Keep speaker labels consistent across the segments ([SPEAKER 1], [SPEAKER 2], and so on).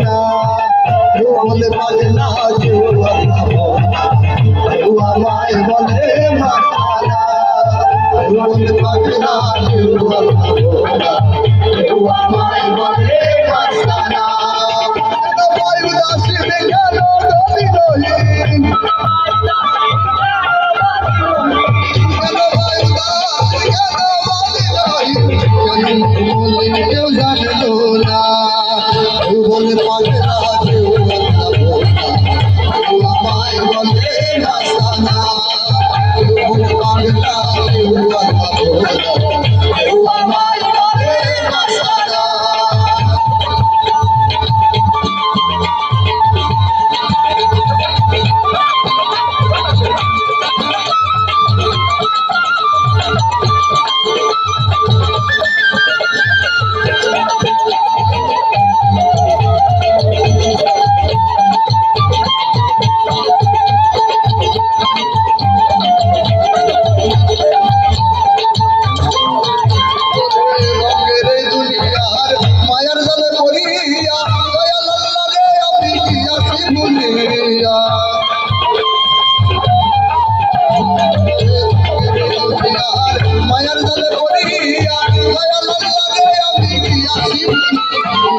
[SPEAKER 1] না মনে বলে না আমায় বলে মাতানা মনে বলে না Thank you.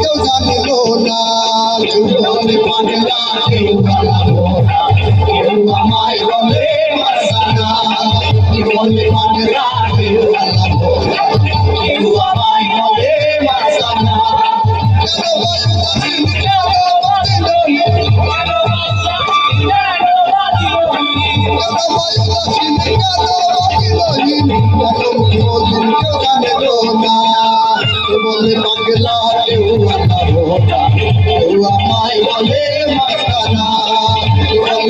[SPEAKER 1] কেউ জানিল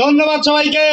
[SPEAKER 2] ধন্যবাদ সবাইকে।